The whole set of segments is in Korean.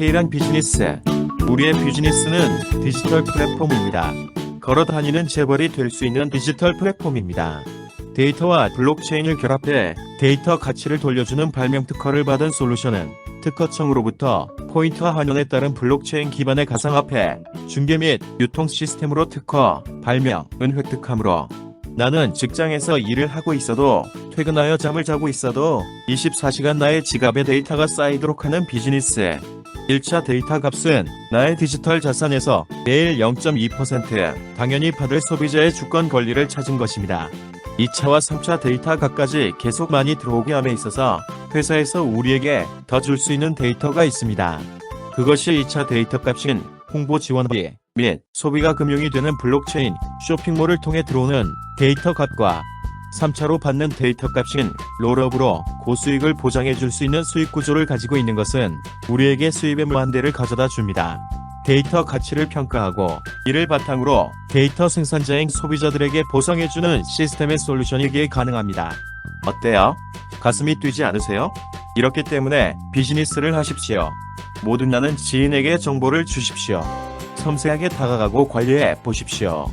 디테일한 비즈니스. 우리의 비즈니스는 디지털 플랫폼입니다. 걸어 다니는 재벌이 될 수 있는 디지털 플랫폼입니다. 데이터와 블록체인을 결합해 데이터 가치를 돌려주는 발명 특허를 받은 솔루션은 특허청으로부터 포인트와 환원에 따른 블록체인 기반의 가상화폐, 중개 및 유통 시스템으로 특허, 발명은 획득하므로 나는 직장에서 일을 하고 있어도 퇴근하여 잠을 자고 있어도 24시간 나의 지갑에 데이터가 쌓이도록 하는 비즈니스. 1차 데이터 값은 나의 디지털 자산에서 매일 0.2% 당연히 받을 소비자의 주권 권리를 찾은 것입니다. 2차와 3차 데이터 값까지 계속 많이 들어오게 함에 있어서 회사에서 우리에게 더 줄 수 있는 데이터가 있습니다. 그것이 2차 데이터 값인 홍보 지원비 및 소비가 금융이 되는 블록체인 쇼핑몰을 통해 들어오는 데이터 값과 3차로 받는 데이터 값인 롤업으로 고수익을 보장해 줄 수 있는 수익 구조를 가지고 있는 것은 우리에게 수입의 무한대를 가져다 줍니다. 데이터 가치를 평가하고 이를 바탕으로 데이터 생산자인 소비자들에게 보상해주는 시스템의 솔루션이기에 가능합니다. 어때요? 가슴이 뛰지 않으세요? 이렇기 때문에 비즈니스를 하십시오. 모든 나는 지인에게 정보를 주십시오. 섬세하게 다가가고 관리해 보십시오.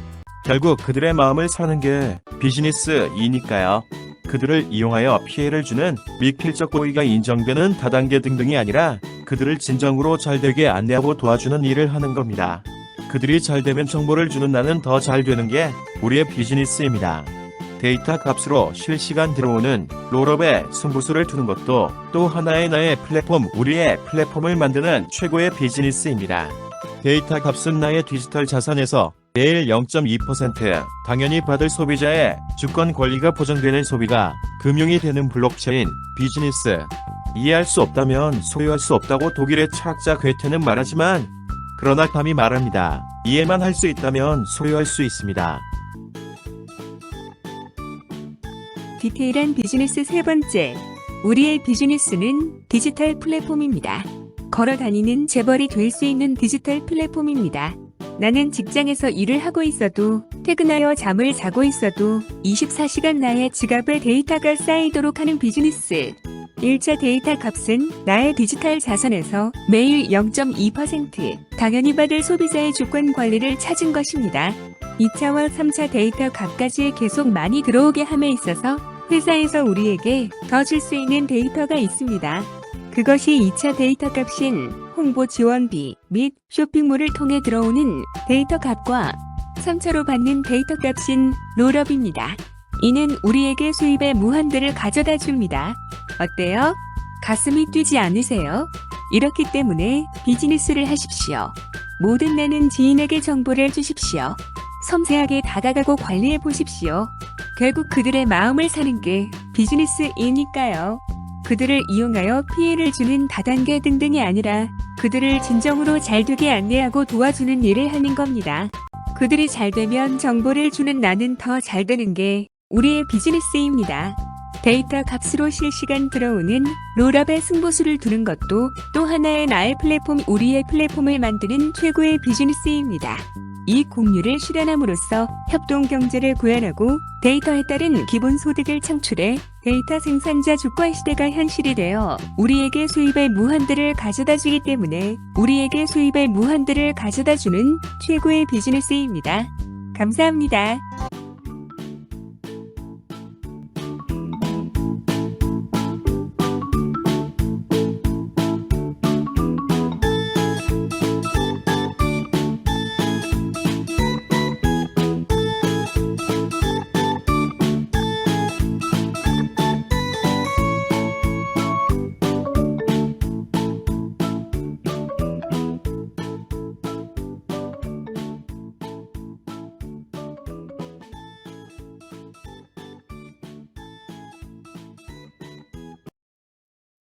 결국 그들의 마음을 사는 게 비즈니스이니까요. 그들을 이용하여 피해를 주는 미필적 고의가 인정되는 다단계 등등이 아니라 그들을 진정으로 잘되게 안내하고 도와주는 일을 하는 겁니다. 그들이 잘되면 정보를 주는 나는 더 잘되는 게 우리의 비즈니스입니다. 데이터 값으로 실시간 들어오는 롤업에 승부수를 두는 것도 또 하나의 나의 플랫폼, 우리의 플랫폼을 만드는 최고의 비즈니스입니다. 데이터 값은 나의 디지털 자산에서 매일 0.2% 당연히 받을 소비자의 주권 권리가 보장되는 소비가 금융이 되는 블록체인 비즈니스. 이해할 수 없다면 소유할 수 없다고 독일의 철학자 괴테는 말하지만 그러나 감히 말합니다. 이해만 할 수 있다면 소유할 수 있습니다. 디테일한 비즈니스 세 번째. 우리의 비즈니스는 디지털 플랫폼입니다. 걸어 다니는 재벌이 될 수 있는 디지털 플랫폼입니다. 나는 직장에서 일을 하고 있어도 퇴근하여 잠을 자고 있어도 24시간 나의 지갑에 데이터가 쌓이도록 하는 비즈니스. 1차 데이터 값은 나의 디지털 자산에서 매일 0.2% 당연히 받을 소비자의 주권 관리를 찾은 것입니다. 2차와 3차 데이터 값까지 계속 많이 들어오게 함에 있어서 회사에서 우리에게 더 줄 수 있는 데이터가 있습니다. 그것이 2차 데이터 값인 홍보 지원비 및 쇼핑몰을 통해 들어오는 데이터 값과 3차로 받는 데이터 값인 롤업입니다. 이는 우리에게 수입의 무한대를 가져다 줍니다. 어때요? 가슴이 뛰지 않으세요? 이렇기 때문에 비즈니스를 하십시오. 모든 나는 지인에게 정보를 주십시오. 섬세하게 다가가고 관리해 보십시오. 결국 그들의 마음을 사는 게 비즈니스이니까요. 그들을 이용하여 피해를 주는 다단계 등등이 아니라 그들을 진정으로 잘 되게 안내하고 도와주는 일을 하는 겁니다. 그들이 잘 되면 정보를 주는 나는 더 잘 되는 게 우리의 비즈니스입니다. 데이터 값으로 실시간 들어오는 롤업의 승부수를 두는 것도 또 하나의 나의 플랫폼 우리의 플랫폼을 만드는 최고의 비즈니스입니다. 이 공유를 실현함으로써 협동 경제를 구현하고 데이터에 따른 기본 소득을 창출해 데이터 생산자 주권 시대가 현실이 되어 우리에게 수입의 무한대를 가져다 주기 때문에 우리에게 수입의 무한대를 가져다 주는 최고의 비즈니스입니다. 감사합니다.